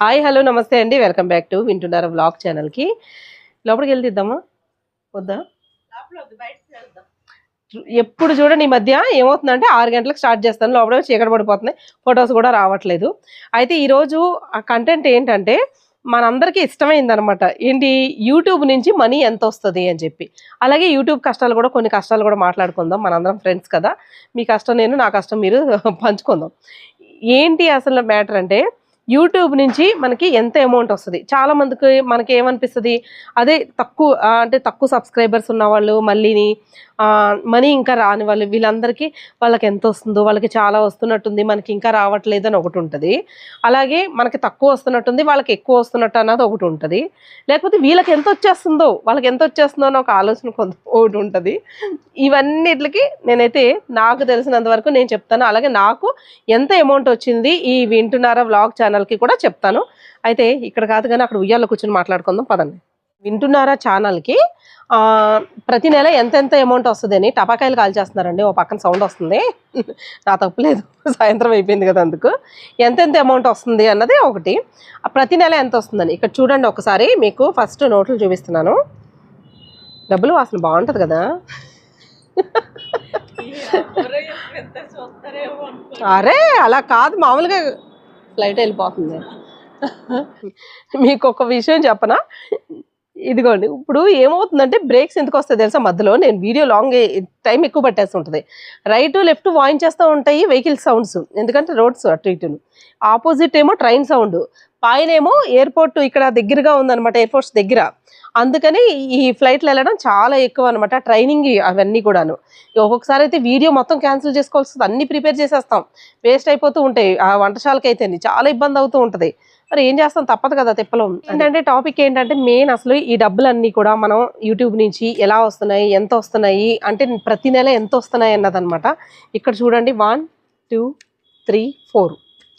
Hi hello నమస్తే అండి. Welcome back to వింటున్నారా బ్లాగ్ ఛానల్కి. లోపలికి వెళ్తిద్దామా వద్దా? ఎప్పుడు చూడండి ఈ మధ్య ఏమవుతుందంటే ఆరు గంటలకు స్టార్ట్ చేస్తాను. లోపల చీకటి పడిపోతుంది ఫొటోస్ కూడా రావట్లేదు. అయితే ఈరోజు ఆ కంటెంట్ ఏంటంటే మనందరికీ ఇష్టమైందనమాట. ఏంటి యూట్యూబ్ నుంచి మనీ ఎంత వస్తుంది అని చెప్పి. అలాగే యూట్యూబ్ కష్టాలు కూడా కొన్ని కష్టాలు కూడా మాట్లాడుకుందాం. మనందరం ఫ్రెండ్స్ కదా. మీ కష్టం నేను నా కష్టం మీరు పంచుకుందాం. ఏంటి అసలు మ్యాటర్ అంటే యూట్యూబ్ నుంచి మనకి ఎంత అమౌంట్ వస్తుంది. చాలామందికి మనకి ఏమనిపిస్తుంది? అదే తక్కువ అంటే తక్కువ సబ్స్క్రైబర్స్ ఉన్న వాళ్ళు మళ్ళీని మనీ ఇంకా రాని వాళ్ళు వీళ్ళందరికీ వాళ్ళకి ఎంత వస్తుందో వాళ్ళకి చాలా వస్తున్నట్టుంది మనకి ఇంకా రావట్లేదు అని ఒకటి ఉంటుంది. అలాగే మనకి తక్కువ వస్తున్నట్టుంది వాళ్ళకి ఎక్కువ వస్తున్నట్టు అన్నది ఒకటి ఉంటుంది. లేకపోతే వీళ్ళకి ఎంత వచ్చేస్తుందో వాళ్ళకి ఎంత వచ్చేస్తుందో అని ఒక ఆలోచన కొంత ఒకటి ఉంటుంది. ఇవన్నిటికి నేనైతే నాకు తెలిసినంత వరకు నేను చెప్తాను. అలాగే నాకు ఎంత అమౌంట్ వచ్చింది ఈ వింటున్నారా వ్లాగ్ ఛానల్కి కూడా చెప్తాను. అయితే ఇక్కడ కాదు కానీ అక్కడ ఉయ్యాలో కూర్చొని మాట్లాడుకుందాం పదండి. వింటున్నారా ఛానల్కి? ప్రతి నెల ఎంత ఎంత అమౌంట్ వస్తుందని టపాకాయలు కాల్చేస్తున్నారండి. ఓ పక్కన సౌండ్ వస్తుంది. నా తప్పులేదు సాయంత్రం అయిపోయింది కదా అందుకు. ఎంత ఎంత అమౌంట్ వస్తుంది అన్నది ఒకటి. ప్రతి నెల ఎంత వస్తుందని ఇక్కడ చూడండి ఒకసారి మీకు ఫస్ట్ నోట్లు చూపిస్తున్నాను. డబ్బులు వాసన బాగుంటుంది కదా. అరే అలా కాదు. మామూలుగా ఫ్లైట్ వెళ్ళిపోతుంది. మీకు ఒక విషయం చెప్పనా? ఇదిగోండి ఇప్పుడు ఏమవుతుందంటే బ్రేక్స్ ఎందుకు వస్తాయి తెలుసా మధ్యలో? నేను వీడియో లాంగ్ టైం ఎక్కువ పట్టేస్తుంటుంది రైట్ లెఫ్ట్ వాయించేస్తూ ఉంటాయి వెహికల్ సౌండ్స్. ఎందుకంటే రోడ్స్ అటు ఇటును. ఆపోజిట్ ఏమో ట్రైన్ సౌండ్. పైన ఏమో ఎయిర్పోర్ట్ ఇక్కడ దగ్గరగా ఉందన్నమాట ఎయిర్పోర్ట్స్ దగ్గర. అందుకని ఈ ఫ్లైట్లు వెళ్ళడం చాలా ఎక్కువ అనమాట ట్రైనింగ్ అవన్నీ కూడాను. ఒక్కొక్కసారి అయితే వీడియో మొత్తం క్యాన్సిల్ చేసుకోవాల్సి అన్ని ప్రిపేర్ చేసేస్తాం. వేస్ట్ అయిపోతూ ఉంటాయి ఆ వంటశాలకి అయితే చాలా ఇబ్బంది అవుతూ ఉంటుంది. మరి ఏం చేస్తాం? తప్పదు కదా తిప్పలం. ఏంటంటే టాపిక్ ఏంటంటే మెయిన్ అసలు ఈ డబ్బులన్నీ కూడా మనం యూట్యూబ్ నుంచి ఎలా వస్తున్నాయి ఎంత వస్తున్నాయి అంటే ప్రతి నెల ఎంత వస్తున్నాయి అన్నదన్నమాట. ఇక్కడ చూడండి one two three four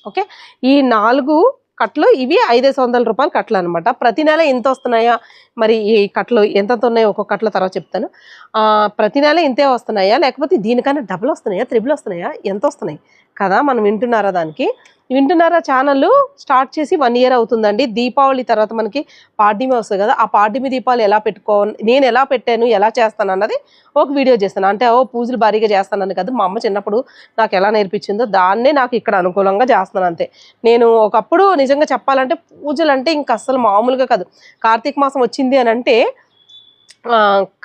okay ఈ నాలుగు కట్లు ఇవి ఐదేసి వందల రూపాయలు కట్లు అనమాట ప్రతి నెల ఎంత వస్తున్నాయా? మరి ఈ కట్టలు ఎంత ఉన్నాయో ఒక్కొక్క కట్టల తర్వాత చెప్తాను. ప్రతి నెల ఇంతే వస్తున్నాయా? లేకపోతే దీనికన్నా డబుల్ వస్తున్నాయా? త్రిబుల్ వస్తున్నాయా? ఎంత వస్తున్నాయి? కదా మనం వింటున్నారా దానికి? వింటున్నారా ఛానల్? స్టార్ట్ చేసి వన్ ఇయర్ అవుతుందండి. దీపావళి తర్వాత మనకి పాడ్యమి వస్తుంది కదా ఆ పాడ్యమి దీపాలు ఎలా పెట్టుకో నేను ఎలా పెట్టాను ఎలా చేస్తాను అన్నది ఒక వీడియో చేస్తాను. అంటే ఓ పూజలు భారీగా చేస్తానని కదా మా అమ్మ చిన్నప్పుడు నాకు ఎలా నేర్పించిందో దాన్నే నాకు ఇక్కడ అనుకూలంగా చేస్తున్నాను అంతే. నేను ఒకప్పుడు నిజంగా చెప్పాలంటే పూజలు అంటే ఇంక అస్సలు మామూలుగా కాదు. కార్తీక మాసం వచ్చింది అని అంటే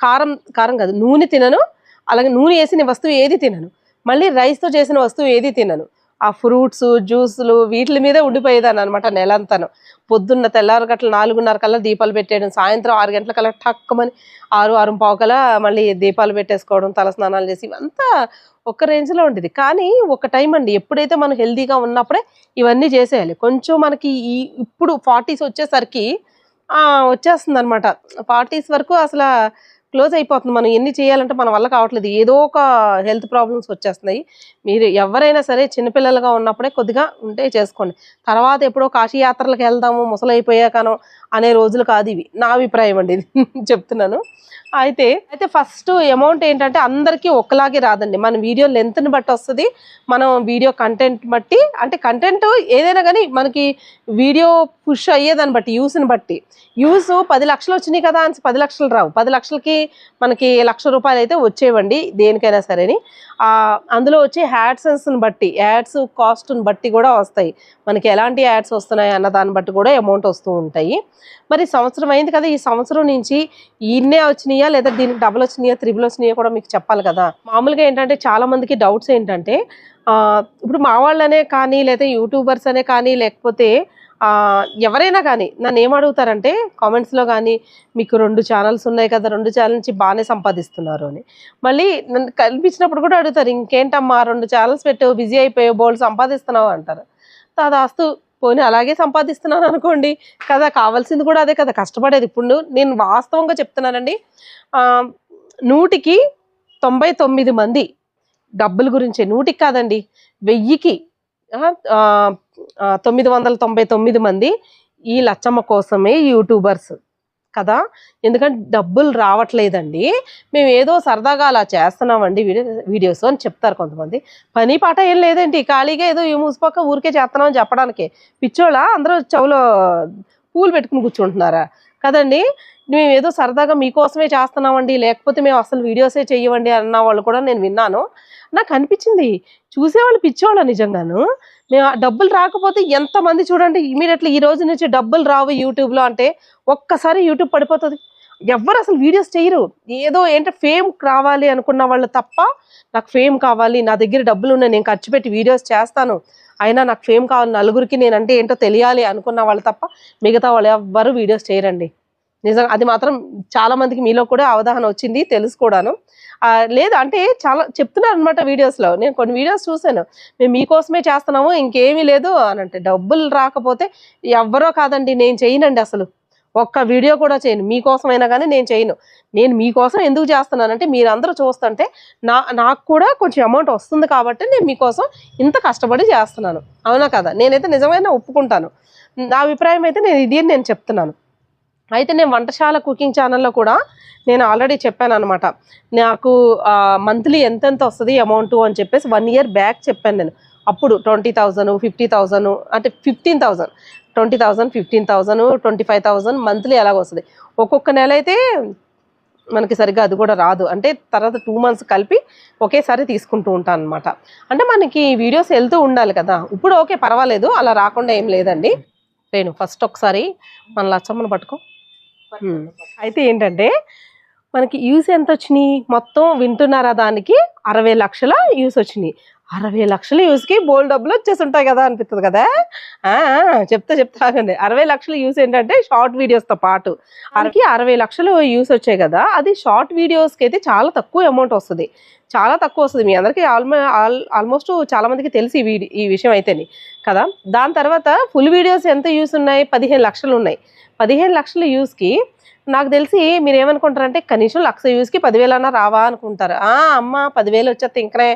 కారం కారం కాదు నూనె తినను అలాగే నూనె వేసిన వస్తువు ఏది తినను. మళ్ళీ రైస్తో చేసిన వస్తువు ఏది తినను. ఆ ఫ్రూట్స్ జ్యూసులు వీటి మీదే ఉండిపోయేదాన్ని అనమాట నెలంతాను. పొద్దున్న తెల్లారు గట్ల నాలుగున్నర కల్లా దీపాలు పెట్టేయడం సాయంత్రం ఆరు గంటల కల్లా టక్కమని ఆరు ఆరు పావు కల్లా మళ్ళీ దీపాలు పెట్టేసుకోవడం తల స్నానాలు చేసి ఇవంతా ఒక రేంజ్లో ఉండేది. కానీ ఒక టైం అండి ఎప్పుడైతే మనం హెల్తీగా ఉన్నప్పుడే ఇవన్నీ చేసేయాలి. కొంచెం మనకి ఈ ఇప్పుడు ఫార్టీస్ వచ్చేసరికి వచ్చేస్తుంది అనమాట ఫార్టీస్ వరకు అసలు క్లోజ్ అయిపోతుంది. మనం ఎన్ని చేయాలంటే మన వల్ల కావట్లేదు. ఏదో ఒక హెల్త్ ప్రాబ్లమ్స్ వచ్చేస్తున్నాయి. మీరు ఎవరైనా సరే చిన్నపిల్లలుగా ఉన్నప్పుడే కొద్దిగా ఉంటే చేసుకోండి. తర్వాత ఎప్పుడో కాశీయాత్రలకు వెళ్దాము ముసలైపోయాకనో అనే రోజులు కాదు ఇవి. నా అభిప్రాయం అండి ఇది. చెప్తున్నాను. అయితే అయితే ఫస్ట్ అమౌంట్ ఏంటంటే అందరికీ ఒకలాగే రాదండి. మన వీడియో లెంత్ని బట్టి వస్తుంది. మనం వీడియో కంటెంట్ బట్టి అంటే కంటెంట్ ఏదైనా కానీ మనకి వీడియో పుష్ అయ్యేదాన్ని బట్టి యూస్ని బట్టి. యూస్ పది లక్షలు వచ్చినాయి కదా అని పది లక్షలు రావు. పది లక్షలకి మనకి లక్ష రూపాయలు అయితే వచ్చేవండి దేనికైనా సరేని. అందులో వచ్చే యాడ్సెన్స్ని బట్టి యాడ్స్ కాస్ట్ని బట్టి కూడా వస్తాయి. మనకి ఎలాంటి యాడ్స్ వస్తున్నాయి అన్న దాన్ని బట్టి కూడా అమౌంట్ వస్తూ ఉంటాయి. మరి సంవత్సరం అయింది కదా ఈ సంవత్సరం నుంచి ఇన్నే వచ్చినాయా లేదా దీనికి డబుల్ వచ్చినాయా త్రిబుల్ వచ్చినాయా కూడా మీకు చెప్పాలి కదా. మామూలుగా ఏంటంటే చాలామందికి డౌట్స్ ఏంటంటే ఇప్పుడు మా వాళ్ళనే కానీ లేదా యూట్యూబర్స్ అనే కానీ లేకపోతే ఎవరైనా కానీ నన్ను ఏం అడుగుతారంటే కామెంట్స్లో కానీ మీకు రెండు ఛానల్స్ ఉన్నాయి కదా రెండు ఛానల్ నుంచి బాగానే సంపాదిస్తున్నారు అని. మళ్ళీ నన్ను కనిపించినప్పుడు కూడా అడుగుతారు ఇంకేంటమ్మా రెండు ఛానల్స్ పెట్టావు బిజీ అయిపోయావు బోల్డ్ సంపాదిస్తున్నావు అంటారు. దాదాస్తు పోనీ అలాగే సంపాదిస్తున్నాను అనుకోండి కదా కావాల్సింది కూడా అదే కదా కష్టపడేది. ఇప్పుడు నేను వాస్తవంగా చెప్తున్నానండి నూటికి తొంభై తొమ్మిది మంది డబ్బుల గురించి నూటికి కాదండి వెయ్యికి తొమ్మిది వందల తొంభై తొమ్మిది మంది ఈ లచ్చమ్మ కోసమే యూట్యూబర్స్ కదా. ఎందుకంటే డబ్బులు రావట్లేదండి. మేము ఏదో సరదాగా అలా చేస్తున్నామండి వీడియో వీడియోస్ అని చెప్తారు కొంతమంది. పని పాట ఏం లేదండి. ఖాళీగా ఏదో ఈ మూసిపక్క ఊరికే చేస్తున్నామని చెప్పడానికే చెప్పడానికి. పిచ్చోళ్ళ? అందరూ చెవులో పూలు పెట్టుకుని కూర్చుంటున్నారా? కదండి. మేము ఏదో సరదాగా మీకోసమే చేస్తున్నామండి. లేకపోతే మేము అసలు వీడియోసే చెయ్యమండి అన్న వాళ్ళు కూడా నేను విన్నాను. నాకు అనిపించింది. చూసేవాళ్ళు పిచ్చోళ్ళ నిజంగాను? మేము డబ్బులు రాకపోతే ఎంతమంది చూడండి ఇమీడియట్లీ ఈ రోజు నుంచి డబ్బులు రావు యూట్యూబ్లో అంటే ఒక్కసారి యూట్యూబ్ పడిపోతుంది. ఎవ్వరు అసలు వీడియోస్ చేయరు. ఏదో ఏంటో ఫేమ్ రావాలి అనుకున్న వాళ్ళు తప్ప నాకు ఫేమ్ కావాలి నా దగ్గర డబ్బులు ఉన్నాయి నేను ఖర్చు పెట్టి వీడియోస్ చేస్తాను. అయినా నాకు ఫేమ్ కావాలి నలుగురికి నేనంటే ఏంటో తెలియాలి అనుకున్న వాళ్ళు తప్ప మిగతా వాళ్ళు ఎవ్వరు వీడియోస్ చేయరండి. నిజంగా అది మాత్రం చాలామందికి మీలో కూడా అవగాహన వచ్చింది తెలుసు కూడాను. లేదు అంటే చాలా చెప్తున్నారు అనమాట వీడియోస్లో నేను కొన్ని వీడియోస్ చూశాను. మేము మీకోసమే చేస్తున్నాము ఇంకేమీ లేదు అని అంటే డబ్బులు రాకపోతే ఎవరో కాదండి నేను చేయనండి అసలు. ఒక్క వీడియో కూడా చేయను. మీకోసమైనా కానీ నేను చేయను. నేను మీకోసం ఎందుకు చేస్తున్నానంటే మీరందరూ చూస్తుంటే నా నాకు కూడా కొంచెం అమౌంట్ వస్తుంది కాబట్టి నేను మీకోసం ఇంత కష్టపడి చేస్తున్నాను. అవునా కదా? నేనైతే నిజమైన ఒప్పుకుంటాను. నా అభిప్రాయం అయితే నేను ఇది నేను చెప్తున్నాను. అయితే నేను వంటశాల కుకింగ్ ఛానల్లో కూడా నేను ఆల్రెడీ చెప్పాను అనమాట నాకు మంత్లీ ఎంతెంత వస్తుంది అమౌంట్ అని చెప్పేసి వన్ ఇయర్ బ్యాక్ చెప్పాను నేను. అప్పుడు ట్వంటీ థౌజండ్ ఫిఫ్టీ థౌజండ్ అంటే fifteen thousand. Twenty thousand fifteen thousand twenty five thousand monthly ఎలాగ వస్తుంది. ఒక్కొక్క నెల అయితే మనకి సరిగ్గా అది కూడా రాదు. అంటే తర్వాత టూ మంత్స్ కలిపి ఒకేసారి తీసుకుంటూ ఉంటాను అనమాట అంటే మనకి వీడియోస్ వెళ్తూ ఉండాలి కదా. ఇప్పుడు ఓకే పర్వాలేదు అలా రాకుండా ఏం లేదండి. నేను ఫస్ట్ ఒకసారి మన లచ్చమ్మను పట్టుకో. అయితే ఏంటంటే మనకి యూస్ ఎంత వచ్చినాయి మొత్తం వింటున్నారా దానికి? అరవై లక్షల యూస్ వచ్చినాయి. అరవై లక్షల యూస్కి బోల్ డబ్బులు వచ్చేసి ఉంటాయి కదా అనిపిస్తుంది కదా? చెప్తా చెప్తా అరవై లక్షల యూస్ ఏంటంటే షార్ట్ వీడియోస్తో పాటు. మనకి అరవై లక్షలు యూస్ వచ్చాయి కదా? అది షార్ట్ వీడియోస్కి అయితే చాలా తక్కువ అమౌంట్ వస్తుంది. చాలా తక్కువ వస్తుంది. మీ అందరికీ ఆల్మో ఆల్ ఆల్మోస్ట్ చాలామందికి తెలిసి ఈ ఈ విషయం అయితేనే కదా? దాని తర్వాత ఫుల్ వీడియోస్ ఎంత యూస్ ఉన్నాయి? పదిహేను లక్షలు ఉన్నాయి. పదిహేను లక్షల యూస్కి నాకు తెలిసి మీరు ఏమనుకుంటారంటే కనీసం లక్ష యూస్కి పదివేలన్నా రావా అనుకుంటారు. ఆ అమ్మ పదివేలు వచ్చేస్తే ఇంకనే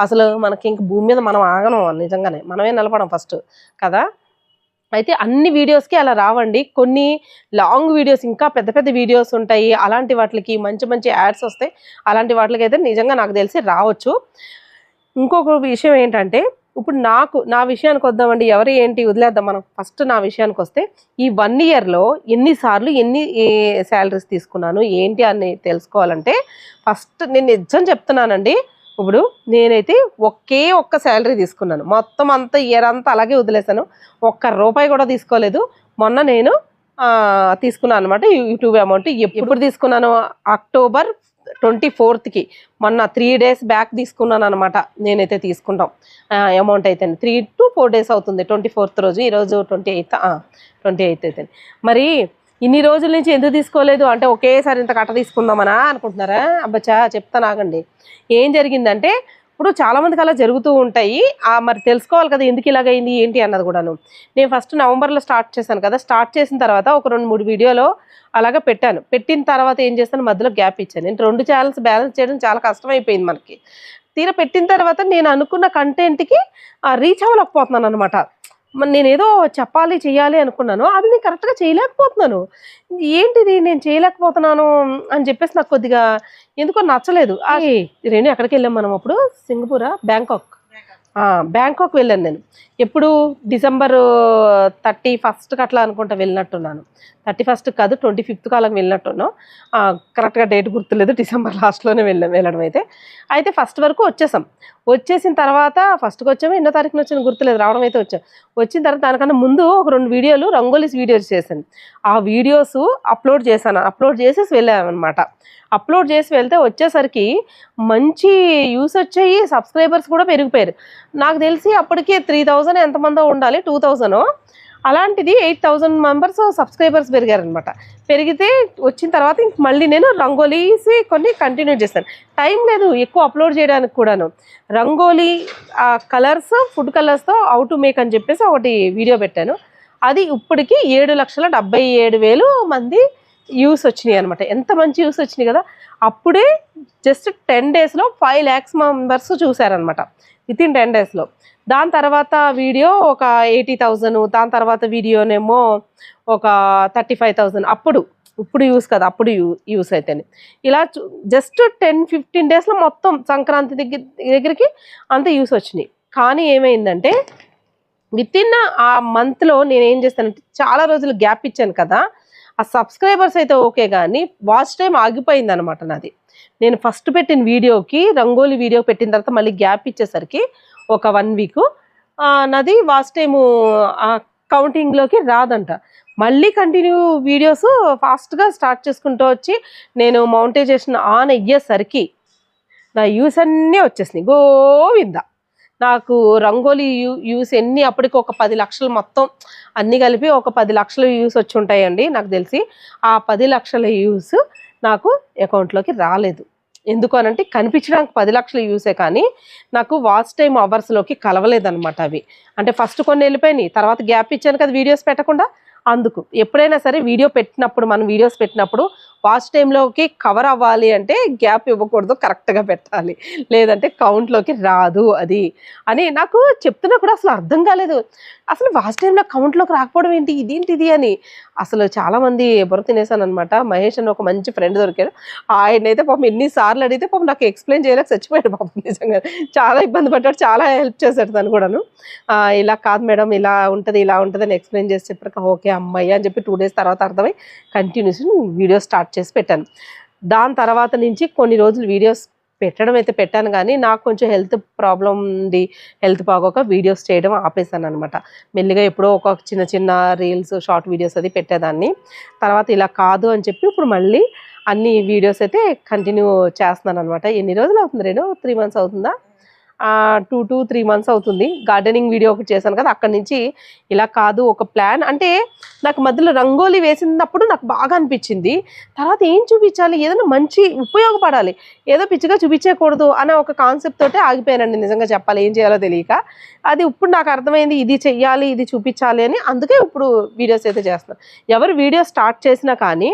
అసలు మనకి ఇంక భూమి మీద మనం ఆగను నిజంగానే. మనమే నిలబడం ఫస్ట్ కదా? అయితే అన్ని వీడియోస్కి అలా రావండి. కొన్ని లాంగ్ వీడియోస్ ఇంకా పెద్ద పెద్ద వీడియోస్ ఉంటాయి. అలాంటి వాటికి మంచి మంచి యాడ్స్ వస్తాయి. అలాంటి వాటికి అయితే నిజంగా నాకు తెలిసి రావచ్చు. ఇంకొక విషయం ఏంటంటే ఇప్పుడు నాకు నా విషయానికి వద్దామండి. ఎవరు ఏంటి వదిలేద్దాం మనం. ఫస్ట్ నా విషయానికి వస్తే ఈ వన్ ఇయర్లో ఎన్నిసార్లు ఎన్ని శాలరీస్ తీసుకున్నాను ఏంటి అని తెలుసుకోవాలంటే ఫస్ట్ నేను నిజం చెప్తున్నానండి. ఇప్పుడు నేనైతే ఒకే ఒక్క శాలరీ తీసుకున్నాను. మొత్తం అంతా ఇయర్ అంతా అలాగే వదిలేసాను ఒక్క రూపాయి కూడా తీసుకోలేదు. మొన్న నేను తీసుకున్నాను అనమాట యూట్యూబ్ అమౌంట్. ఎప్పుడు తీసుకున్నాను? అక్టోబర్ ట్వంటీ ఫోర్త్కి మొన్న త్రీ డేస్ బ్యాక్ తీసుకున్నాను అనమాట నేనైతే తీసుకుంటాం. అమౌంట్ అయితే త్రీ టు ఫోర్ డేస్ అవుతుంది. ట్వంటీ ఫోర్త్ రోజు. ఈరోజు ట్వంటీ ఎయిత్ ట్వంటీ ఎయిత్ అయితే మరి ఇన్ని రోజుల నుంచి ఎందుకు తీసుకోలేదు? అంటే ఒకేసారి ఇంత కట్ట తీసుకుందామనా అనుకుంటున్నారా? అబ్బచ్చా చెప్తాను ఆగండి. ఏం జరిగిందంటే ఇప్పుడు చాలామందికి అలా జరుగుతూ ఉంటాయి. మరి తెలుసుకోవాలి కదా ఎందుకు ఇలాగైంది ఏంటి అన్నది కూడాను. నేను ఫస్ట్ నవంబర్లో స్టార్ట్ చేశాను కదా స్టార్ట్ చేసిన తర్వాత ఒక రెండు మూడు వీడియోలో అలాగా పెట్టాను. పెట్టిన తర్వాత ఏం చేస్తాను మధ్యలో గ్యాప్ ఇచ్చాను. నేను రెండు ఛానల్స్ బ్యాలెన్స్ చేయడం చాలా కష్టమైపోయింది మనకి. తీరా పెట్టిన తర్వాత నేను అనుకున్న కంటెంట్కి రీచ్ అవ్వలేకపోతున్నాను అనమాట మరి నేను ఏదో చెప్పాలి చేయాలి అనుకున్నాను. అది నేను కరెక్ట్గా చేయలేకపోతున్నాను. ఏంటిది నేను చేయలేకపోతున్నాను అని చెప్పేసి నాకు కొద్దిగా ఎందుకో నచ్చలేదు. రేణు ఎక్కడికి వెళ్ళాం మనం అప్పుడు? సింగపూరా? బ్యాంకాక్. బ్యాంకాక్ వెళ్ళాను నేను. ఎప్పుడు డిసెంబర్ థర్టీ ఫస్ట్కి అట్లా అనుకుంటా వెళ్ళినట్టున్నాను. థర్టీ ఫస్ట్ కాదు ట్వంటీ ఫిఫ్త్ కాలం వెళ్ళినట్టున్నాం. కరెక్ట్గా డేట్ గుర్తులేదు డిసెంబర్ లాస్ట్లోనే వెళ్ళాం వెళ్ళడం అయితే. అయితే ఫస్ట్ వరకు వచ్చేసాం. వచ్చేసిన తర్వాత ఫస్ట్కి వచ్చాము ఎన్నో తారీఖున వచ్చిన గుర్తులేదు రావడం అయితే వచ్చాం. వచ్చిన తర్వాత దానికన్నా ముందు ఒక రెండు వీడియోలు రంగోలీస్ వీడియోస్ చేశాను. ఆ వీడియోస్ అప్లోడ్ చేశాను. అప్లోడ్ చేసేసి వెళ్ళాను అనమాట అప్లోడ్ చేసి వెళ్తే వచ్చేసరికి మంచి యూస్ వచ్చాయి సబ్స్క్రైబర్స్ కూడా పెరిగిపోయారు. నాకు తెలిసి అప్పటికే త్రీ థౌజండ్ ఎంతమందో ఉండాలి టూ థౌజండ్ అలాంటిది ఎయిట్ థౌజండ్ మెంబర్స్ సబ్స్క్రైబర్స్ పెరిగారనమాట. పెరిగితే వచ్చిన తర్వాత ఇంక మళ్ళీ నేను రంగోలీసి కొన్ని కంటిన్యూ చేస్తాను. టైం లేదు ఎక్కువ అప్లోడ్ చేయడానికి కూడాను. రంగోలీ కలర్స్ ఫుడ్ కలర్స్తో హౌ టు మేక్ అని చెప్పేసి ఒకటి వీడియో పెట్టాను. అది ఇప్పటికి ఏడు లక్షల డెబ్బై ఏడు వేలు మంది యూస్ వచ్చినాయి అనమాట. ఎంత మంచి యూస్ వచ్చినాయి కదా? అప్పుడే జస్ట్ టెన్ డేస్లో ఫైవ్ ల్యాక్స్ మెంబర్స్ చూసారనమాట విత్ ఇన్ టెన్ డేస్లో దాని తర్వాత వీడియో ఒక ఎయిటీ థౌజండ్ దాని తర్వాత వీడియోనేమో ఒక థర్టీ ఫైవ్ థౌజండ్ అప్పుడు ఇప్పుడు యూస్ కదా అప్పుడు యూ యూస్ అయితేనే. ఇలా జస్ట్ టెన్ ఫిఫ్టీన్ డేస్లో మొత్తం సంక్రాంతి దగ్గర దగ్గరికి అంత యూస్ వచ్చినాయి. కానీ ఏమైందంటే విత్ ఇన్ ఆ మంత్లో నేను ఏం చేస్తానంటే చాలా రోజులు గ్యాప్ ఇచ్చాను కదా ఆ సబ్స్క్రైబర్స్ అయితే ఓకే కానీ వాచ్ టైం ఆగిపోయింది అనమాట నాది. నేను ఫస్ట్ పెట్టిన వీడియోకి రంగోలీ వీడియో పెట్టిన తర్వాత మళ్ళీ గ్యాప్ ఇచ్చేసరికి ఒక వన్ వీక్ నాది వాచ్ టైము కౌంటింగ్లోకి రాదంట. మళ్ళీ కంటిన్యూ వీడియోస్ ఫాస్ట్గా స్టార్ట్ చేసుకుంటూ వచ్చి నేను మౌంటైజేషన్ ఆన్ అయ్యేసరికి నా యూస్ అన్నీ వచ్చేసినాయి. గోవిందా! నాకు రంగోలీ యూ యూస్ ఎన్ని అప్పటికి ఒక పది లక్షలు మొత్తం అన్నీ కలిపి ఒక పది లక్షల యూస్ వచ్చి ఉంటాయండి నాకు తెలిసి. ఆ పది లక్షల యూస్ నాకు అకౌంట్లోకి రాలేదు. ఎందుకు అనంటే కనిపించడానికి పది లక్షల యూసే కానీ నాకు వాచ్ టైం అవర్స్లోకి కలవలేదన్నమాట అవి. అంటే ఫస్ట్ కొన్ని వెళ్ళిపోయినాయి తర్వాత గ్యాప్ ఇచ్చాను కదా వీడియోస్ పెట్టకుండా. అందుకు ఎప్పుడైనా సరే వీడియో పెట్టినప్పుడు మనం వీడియోస్ పెట్టినప్పుడు వాచ్ టైంలోకి కవర్ అవ్వాలి అంటే గ్యాప్ ఇవ్వకూడదు కరెక్ట్గా పెట్టాలి. లేదంటే కౌంట్లోకి రాదు అది అని నాకు చెప్తున్నా కూడా అసలు అర్థం కాలేదు. అసలు ఫాస్ట్ టైంలో కౌంట్లోకి రాకపోవడం ఏంటి? ఇదేంటిది అని అసలు చాలామంది బుర్ర తినేసాను అనమాట మహేష్ అని ఒక మంచి ఫ్రెండ్ దొరికాడు. ఆయన అయితే పాపం ఎన్నిసార్లు అడిగితే పాపం నాకు ఎక్స్ప్లెయిన్ చేయలేక చచ్చిపోయాడు పాపం నిజంగా. చాలా ఇబ్బంది పడ్డాడు. చాలా హెల్ప్ చేశాడు తను కూడాను. ఇలా కాదు మేడం ఇలా ఉంటుంది ఇలా ఉంటుంది అని ఎక్స్ప్లెయిన్ చేసి చెప్పాక ఓకే అమ్మాయి అని చెప్పి టూ డేస్ తర్వాత అర్థమై కంటిన్యూస్ వీడియో స్టార్ట్ చేసి పెట్టాను. దాని తర్వాత నుంచి కొన్ని రోజులు వీడియోస్ పెట్టడం అయితే పెట్టాను కానీ నాకు కొంచెం హెల్త్ ప్రాబ్లం ఉంది. హెల్త్ బాగోక వీడియోస్ చేయడం ఆపేసాను అనమాట మెల్లిగా ఎప్పుడో ఒక చిన్న చిన్న రీల్స్ షార్ట్ వీడియోస్ అది పెట్టేదాన్ని. తర్వాత ఇలా కాదు అని చెప్పి ఇప్పుడు మళ్ళీ అన్ని వీడియోస్ అయితే కంటిన్యూ చేస్తున్నాను అనమాట ఎన్ని రోజులు అవుతుంది రెండు త్రీ మంత్స్ అవుతుందా? టూ టు త్రీ మంత్స్ అవుతుంది. గార్డెనింగ్ వీడియో ఒకటి చేశాను కదా అక్కడి నుంచి ఇలా కాదు ఒక ప్లాన్ అంటే నాకు మధ్యలో రంగోలీ వేసినప్పుడు నాకు బాగా అనిపించింది. తర్వాత ఏం చూపించాలి? ఏదైనా మంచి ఉపయోగపడాలి. ఏదో పిచ్చిగా చూపించకూడదు అనే ఒక కాన్సెప్ట్ తోటే ఆగిపోయానండి నిజంగా చెప్పాలి. ఏం చేయాలో తెలియక. అది ఇప్పుడు నాకు అర్థమైంది ఇది చెయ్యాలి ఇది చూపించాలి అని అందుకే ఇప్పుడు వీడియోస్ అయితే చేస్తున్నాను ఎవరు వీడియో స్టార్ట్ చేసినా కానీ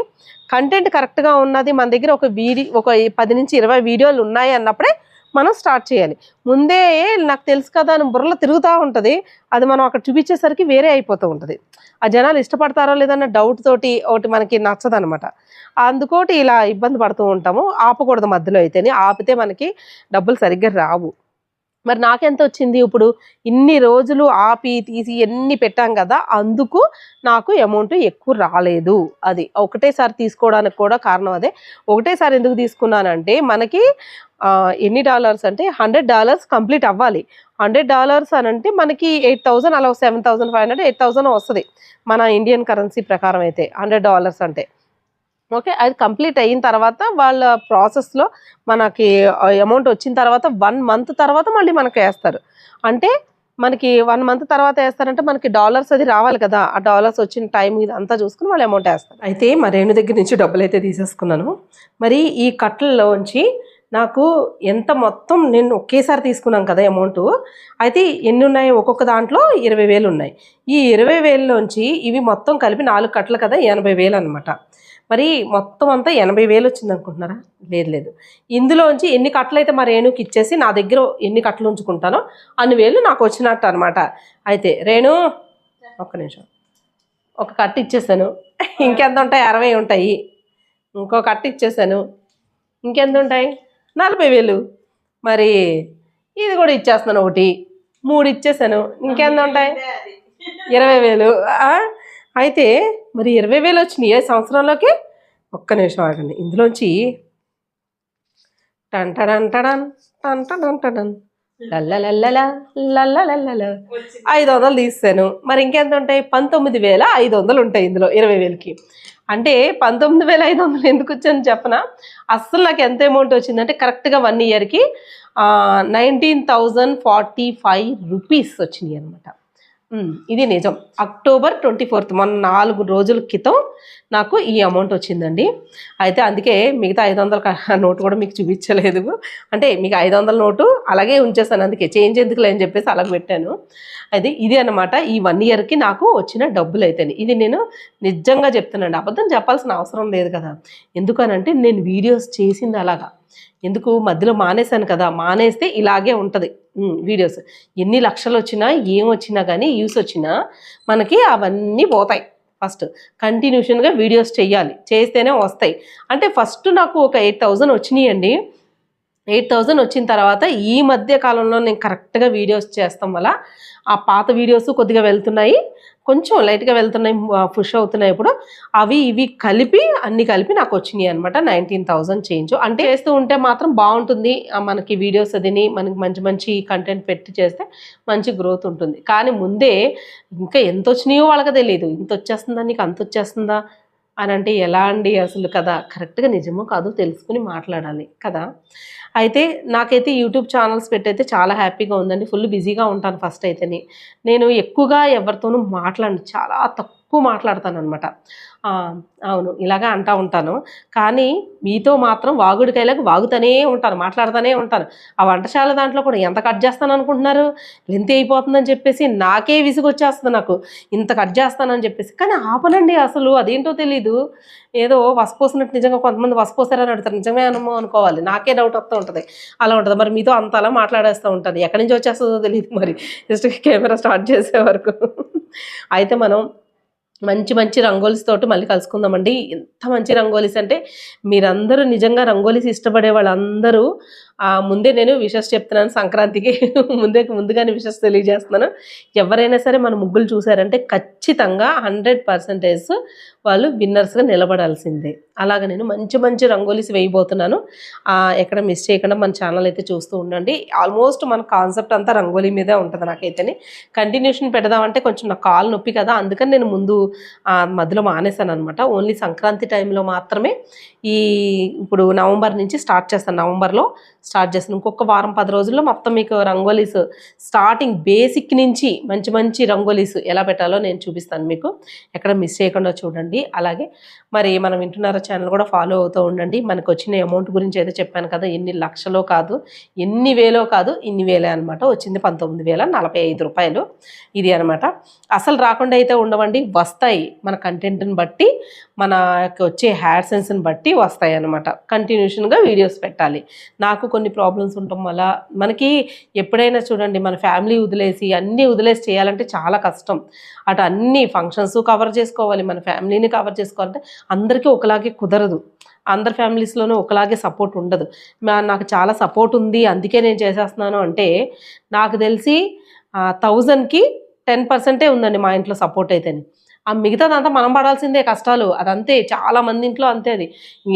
కంటెంట్ కరెక్ట్గా ఉన్నది మన దగ్గర ఒక వీడియో ఒక పది నుంచి ఇరవై వీడియోలు ఉన్నాయి అన్నప్పుడే మనం స్టార్ట్ చేయాలి. ముందే నాకు తెలుసు కదా అని బుర్రలో తిరుగుతూ ఉంటుంది. అది మనం అక్కడ చూపించేసరికి వేరే అయిపోతూ ఉంటుంది. ఆ జనాలు ఇష్టపడతారో లేదన్న డౌట్ తోటి ఒకటి మనకి నచ్చదనమాట అందుకోటి ఇలా ఇబ్బంది పడుతూ ఉంటాము. ఆపకూడదు మధ్యలో అయితేనే. ఆపితే మనకి డబ్బులు సరిగ్గా రావు. మరి నాకెంత వచ్చింది ఇప్పుడు? ఇన్ని రోజులు ఆపి తీసి ఎన్ని పెట్టాం కదా? అందుకు నాకు అమౌంట్ ఎక్కువ రాలేదు. అది ఒకటేసారి తీసుకోవడానికి కూడా కారణం అదే. ఒకటేసారి ఎందుకు తీసుకున్నానంటే మనకి ఎన్ని డాలర్స్ అంటే హండ్రెడ్ డాలర్స్ కంప్లీట్ అవ్వాలి. హండ్రెడ్ డాలర్స్ అని అంటే మనకి ఎయిట్ థౌసండ్ అలా seven thousand five hundred eight thousand వస్తుంది మన ఇండియన్ కరెన్సీ ప్రకారం అయితే హండ్రెడ్ డాలర్స్ అంటే. ఓకే అది కంప్లీట్ అయిన తర్వాత వాళ్ళ ప్రాసెస్లో మనకి అమౌంట్ వచ్చిన తర్వాత వన్ మంత్ తర్వాత మళ్ళీ మనకి వేస్తారు. అంటే మనకి వన్ మంత్ తర్వాత వేస్తారంటే మనకి డాలర్స్ అది రావాలి కదా. ఆ డాలర్స్ వచ్చిన టైం ఇదంతా చూసుకుని వాళ్ళు అమౌంట్ వేస్తారు. అయితే మరేణు రేణు దగ్గర నుంచి డబ్బులు అయితే తీసేసుకున్నాను. మరి ఈ కట్టలలోంచి నాకు ఎంత మొత్తం నేను ఒకేసారి తీసుకున్నాను కదా అమౌంట్ అయితే ఎన్ని ఉన్నాయి? ఒక్కొక్క దాంట్లో ఇరవై వేలు ఉన్నాయి. ఈ ఇరవై వేలలోంచి ఇవి మొత్తం కలిపి నాలుగు కట్టలు కదా ఎనభై వేలు అనమాట మరి మొత్తం అంతా ఎనభై వేలు వచ్చింది అనుకుంటున్నారా? లేదు లేదు. ఇందులోంచి ఎన్ని కట్టలు అయితే మా రేణుకి ఇచ్చేసి నా దగ్గర ఎన్ని కట్టలు ఉంచుకుంటానో అన్ని వేలు నాకు వచ్చినట్టు అనమాట అయితే రేణు ఒక్క నిమిషం. ఒక కట్ట ఇచ్చేసాను. ఇంకెంత ఉంటాయి? అరవై ఉంటాయి. ఇంకో కట్ట ఇచ్చేసాను. ఇంకెంత ఉంటాయి? నలభై వేలు. మరి ఇది కూడా ఇచ్చేస్తున్నాను ఒకటి. మూడు ఇచ్చేసాను. ఇంకెంత ఉంటాయి? ఇరవై వేలు? అయితే మరి ఇరవై వేలు వచ్చినాయి ఏ సంవత్సరంలోకి? ఒక్క నిమిషం ఆగండి. ఇందులోంచి టన్ టడన్ టడన్ టన్ టడన్. ఐదు వందలు తీస్తాను. మరి ఇంకెంత ఉంటాయి? పంతొమ్మిది వేల ఐదు వందలు ఉంటాయి ఇందులో ఇరవై వేలకి. అంటే పంతొమ్మిది వేల ఐదు వందలు ఎందుకు వచ్చాను చెప్పనా? అస్సలు నాకు ఎంత అమౌంట్ వచ్చిందంటే కరెక్ట్గా వన్ ఇయర్కి nineteen thousand forty five rupees వచ్చినాయి అనమాట ఇది నిజం. అక్టోబర్ ట్వంటీ ఫోర్త్ మొన్న నాలుగు రోజుల క్రితం నాకు ఈ అమౌంట్ వచ్చిందండి. అయితే అందుకే మిగతా ఐదు వందల నోటు కూడా మీకు చూపించలేదు. అంటే మీకు ఐదు వందల నోటు అలాగే ఉంచేసాను అందుకే. చేంజ్ ఎందుకులే అని చెప్పేసి అలాగ పెట్టాను. అయితే ఇది అనమాట ఈ వన్ ఇయర్కి నాకు వచ్చిన డబ్బులు అయితే ఇది నేను నిజంగా చెప్తున్నాను అబద్ధం చెప్పాల్సిన అవసరం లేదు కదా. ఎందుకనంటే నేను వీడియోస్ చేసింది అలాగా. ఎందుకు మధ్యలో మానేశాను కదా మానేస్తే ఇలాగే ఉంటుంది. వీడియోస్ ఎన్ని లక్షలు వచ్చినా ఏం వచ్చినా కానీ యూస్ వచ్చినా మనకి అవన్నీ పోతాయి ఫస్ట్ కంటిన్యూషన్గా వీడియోస్ చేయాలి. చేస్తేనే వస్తాయి. అంటే ఫస్ట్ నాకు ఒక ఎయిట్ థౌజండ్ వచ్చినాయండి. ఎయిట్ థౌజండ్ వచ్చిన తర్వాత ఈ మధ్య కాలంలో నేను కరెక్ట్గా వీడియోస్ చేస్తాం వల్ల ఆ పాత వీడియోస్ కొద్దిగా వెళ్తున్నాయి. కొంచెం లైట్గా వెళ్తున్నాయి పుష్ అవుతున్నాయి ఇప్పుడు. అవి ఇవి కలిపి అన్ని కలిపి నాకు వచ్చినాయి అనమాట నైన్టీన్ థౌజండ్ చేంజ్ అంటే చేస్తూ ఉంటే మాత్రం బాగుంటుంది. మనకి వీడియోస్ అదిని మనకి మంచి మంచి కంటెంట్ పెట్టి చేస్తే మంచి గ్రోత్ ఉంటుంది. కానీ ముందే ఇంకా ఎంత వచ్చినాయో వాళ్ళకి తెలియదు ఇంత వచ్చేస్తుందా నీకు అంత వచ్చేస్తుందా? అని అంటే ఎలా అండి అసలు కదా కరెక్ట్గా నిజమో కాదో తెలుసుకుని మాట్లాడాలి కదా? అయితే నాకైతే యూట్యూబ్ ఛానల్స్ పెట్టయితే చాలా హ్యాపీగా ఉందండి. ఫుల్ బిజీగా ఉంటాను ఫస్ట్ అయితేనే. నేను ఎక్కువగా ఎవరితోనూ మాట్లాడు చాలా తక్కువ మాట్లాడతాను అనమాట అవును ఇలాగా అంటా ఉంటాను. కానీ మీతో మాత్రం వాగుడికాయలకు వాగుతూనే ఉంటాను మాట్లాడుతూనే ఉంటాను. ఆ వంటశాల దాంట్లో కూడా ఎంత కట్ చేస్తాను అనుకుంటున్నారు? లెంత్ అయిపోతుందని చెప్పేసి నాకే విసుగు వచ్చేస్తుంది నాకు. ఇంత కట్ చేస్తానని చెప్పేసి. కానీ ఆపనండి అసలు అదేంటో తెలీదు. ఏదో వసపోసినట్టు నిజంగా కొంతమంది వసపోసారని అడుగుతారు. నిజమే అనుమో అనుకోవాలి. నాకే డౌట్ వస్తూ ఉంటుంది. అలా ఉంటుంది. మరి మీతో అంత అలా మాట్లాడేస్తూ ఉంటాను. ఎక్కడి నుంచి వచ్చేస్తుందో తెలియదు మరి. జస్ట్ కెమెరా స్టార్ట్ చేసే వరకు. అయితే మనం మంచి మంచి రంగోలీస్ తోటి మళ్ళీ కలుసుకుందామండి. ఎంత మంచి రంగోలీస్ అంటే మీరందరూ నిజంగా రంగోలీస్ ఇష్టపడే వాళ్ళందరూ ముందే నేను విషస్ చెప్తున్నాను సంక్రాంతికి. ముందే ముందుగానే విషస్ తెలియజేస్తున్నాను. ఎవరైనా సరే మన ముగ్గులు చూసారంటే ఖచ్చితంగా హండ్రెడ్ పర్సెంటేజ్ వాళ్ళు విన్నర్స్గా నిలబడాల్సిందే. అలాగ నేను మంచి మంచి రంగోలీస్ వేయబోతున్నాను. ఎక్కడ మిస్ చేయకుండా మన ఛానల్ అయితే చూస్తూ ఉండండి. ఆల్మోస్ట్ మన కాన్సెప్ట్ అంతా రంగోలీ మీదే ఉంటుంది నాకైతేనే. కంటిన్యూషన్ పెడదామంటే కొంచెం నా కాలు నొప్పి కదా అందుకని నేను ముందు మధ్యలో మానేశాను అనమాట ఓన్లీ సంక్రాంతి టైంలో మాత్రమే ఈ ఇప్పుడు నవంబర్ నుంచి స్టార్ట్ చేస్తాను. నవంబర్లో స్టార్ట్ చేస్తాను. ఇంకొక వారం పది రోజుల్లో మొత్తం మీకు రంగోలీస్ స్టార్టింగ్ బేసిక్ నుంచి మంచి మంచి రంగోలీస్ ఎలా పెట్టాలో నేను చూపిస్తాను మీకు. ఎక్కడ మిస్ చేయకుండా చూడండి. అలాగే మరి మనం వింటున్నారో ఛానల్ కూడా ఫాలో అవుతూ ఉండండి. మనకు వచ్చిన అమౌంట్ గురించి అయితే చెప్పాను కదా ఎన్ని లక్షలో కాదు ఎన్ని వేలో కాదు ఇన్ని వేలే అనమాట వచ్చింది పంతొమ్మిది వేల నలభై ఐదు రూపాయలు. ఇది అనమాట అసలు రాకుండా అయితే ఉండవండి వస్తాయి మన కంటెంట్ని బట్టి మనకి వచ్చే హ్యాడ్ సెన్స్ని బట్టి వస్తాయి అనమాట కంటిన్యూషన్గా వీడియోస్ పెట్టాలి. నాకు కొన్ని ప్రాబ్లమ్స్ ఉండటం వల్ల మనకి ఎప్పుడైనా చూడండి మన ఫ్యామిలీ వదిలేసి అన్నీ వదిలేసి చేయాలంటే చాలా కష్టం. అటు అన్ని ఫంక్షన్స్ కవర్ చేసుకోవాలి మన ఫ్యామిలీని కవర్ చేసుకోవాలంటే అందరికీ ఒకలాగే కుదరదు. అందరి ఫ్యామిలీస్లోనూ ఒకలాగే సపోర్ట్ ఉండదు. నాకు చాలా సపోర్ట్ ఉంది. అందుకే నేను చేసేస్తున్నాను అంటే నాకు తెలిసి థౌజండ్కి టెన్ పర్సెంటే ఉందండి మా ఇంట్లో సపోర్ట్ అయితేనే. ఆ మిగతాదంతా మనం పడాల్సిందే కష్టాలు. అదంతే. చాలా మంది ఇంట్లో అంతే అది.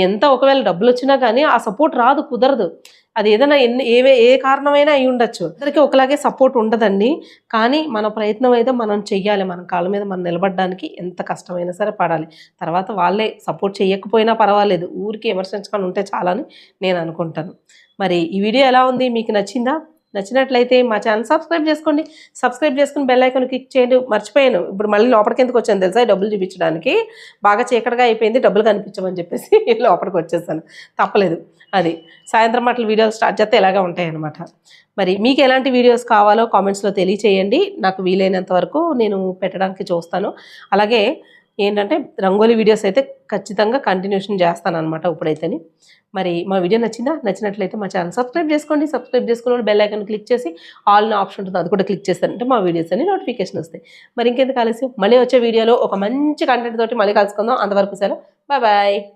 ఎంత ఒకవేళ డబ్బులు వచ్చినా కానీ ఆ సపోర్ట్ రాదు కుదరదు. అది ఏదైనా ఎన్ని ఏవే ఏ కారణమైనా అయి ఉండొచ్చు. అందరికీ ఒకలాగే సపోర్ట్ ఉండదండి. కానీ మన ప్రయత్నం అయితే మనం చెయ్యాలి. మన కాళ్ళ మీద మనం నిలబడడానికి ఎంత కష్టమైనా సరే పడాలి. తర్వాత వాళ్ళే సపోర్ట్ చేయకపోయినా పర్వాలేదు. ఊరికి విమర్శించకుండా ఉంటే చాలని నేను అనుకుంటాను. మరి ఈ వీడియో ఎలా ఉంది? మీకు నచ్చిందా? నచ్చినట్లయితే మా ఛానల్ సబ్స్క్రైబ్ చేసుకోండి. సబ్స్క్రైబ్ చేసుకుని బెల్ ఐకాన్ క్లిక్ చేయండి. మర్చిపోయాను. ఇప్పుడు మళ్ళీ లోపలికి ఎందుకు వచ్చాను తెలుసా? డబ్బులు చూపించడానికి. బాగా చీకటిగా అయిపోయింది. డబ్బులు కనిపించమని చెప్పేసి లోపలికి వచ్చేసాను. తప్పలేదు. అది సాయంత్రం అట్ల వీడియోలు స్టార్ట్ చేస్తే ఇలాగే ఉంటాయన్నమాట. మరి మీకు ఎలాంటి వీడియోస్ కావాలో కామెంట్స్లో తెలియచేయండి. నాకు వీలైనంత వరకు నేను పెట్టడానికి చూస్తాను. అలాగే ఏంటంటే రంగోలీ వీడియోస్ అయితే ఖచ్చితంగా కంటిన్యూషన్ చేస్తాను అనమాట ఇప్పుడైతేని. మరి మా వీడియో నచ్చిందా? నచ్చినట్లయితే మా ఛానల్ సబ్స్క్రైబ్ చేసుకోండి. సబ్స్క్రైబ్ చేసుకున్న బెల్ ఐకన్ క్లిక్ చేసి ఆల్ ఆప్షన్ ఉంటుంది అది కూడా క్లిక్ చేస్తారంటే మా వీడియోస్ అన్ని నోటిఫికేషన్ వస్తాయి. మరి ఇంకెందుకు ఆలస్యం? మళ్ళీ వచ్చే వీడియోలో ఒక మంచి కంటెంట్ తోటి మళ్ళీ కలుసుకుందాం. అంతవరకు సెలవు. Bye bye